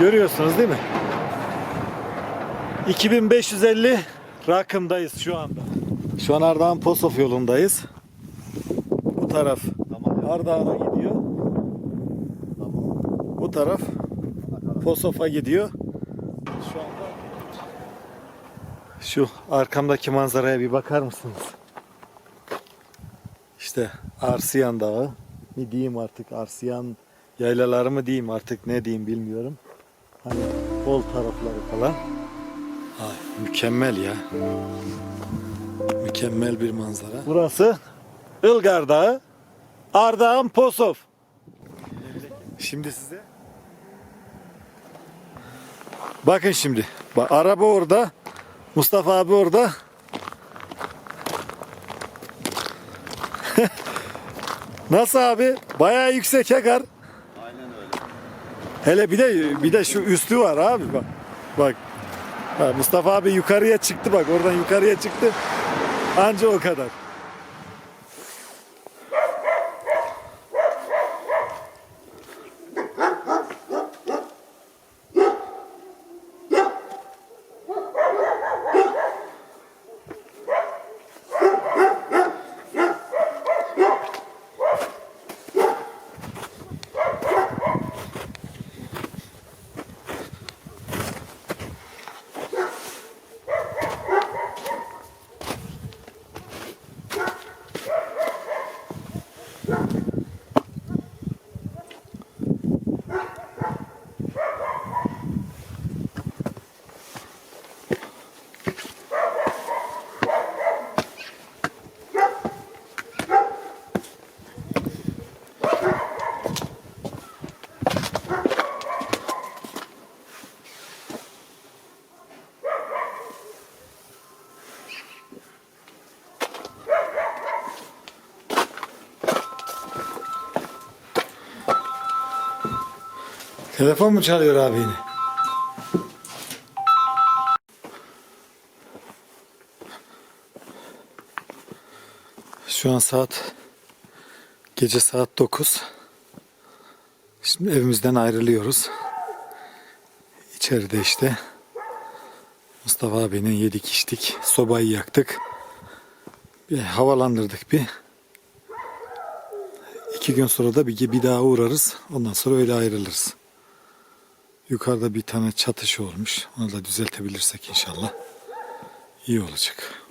Görüyorsunuz değil mi? 2550 rakımdayız şu anda. Şu an Ardahan Posof yolundayız. Bu taraf Ardahan'a gidiyor. Bu taraf Posof'a gidiyor. Şu anda şu arkamdaki manzaraya bir bakar mısınız? İşte Arsiyan Dağı mi diyeyim artık Arsiyan yaylaları mı diyeyim artık ne diyeyim bilmiyorum. Hani bol tarafları falan. Ay, mükemmel ya. Mükemmel bir manzara. Burası Ilgar Dağı. Ardahan Posof. Şimdi size Bakın şimdi. Bak, araba orada. Mustafa abi orada. Nasıl abi? Bayağı yüksek yakar. Hele bir de bir de şu üstü var abi bak. Bak. Mustafa abi yukarıya çıktı bak. Oradan yukarıya çıktı. Anca o kadar. Telefon mu çalıyor abi? Şu an saat gece saat 9. Şimdi evimizden ayrılıyoruz. İçeride işte Mustafa abinin yedik içtik. Sobayı yaktık. Bir havalandırdık bir. İki gün sonra da bir, bir daha uğrarız. Ondan sonra öyle ayrılırız. Yukarıda bir tane çatış olmuş. Onu da düzeltebilirsek inşallah iyi olacak.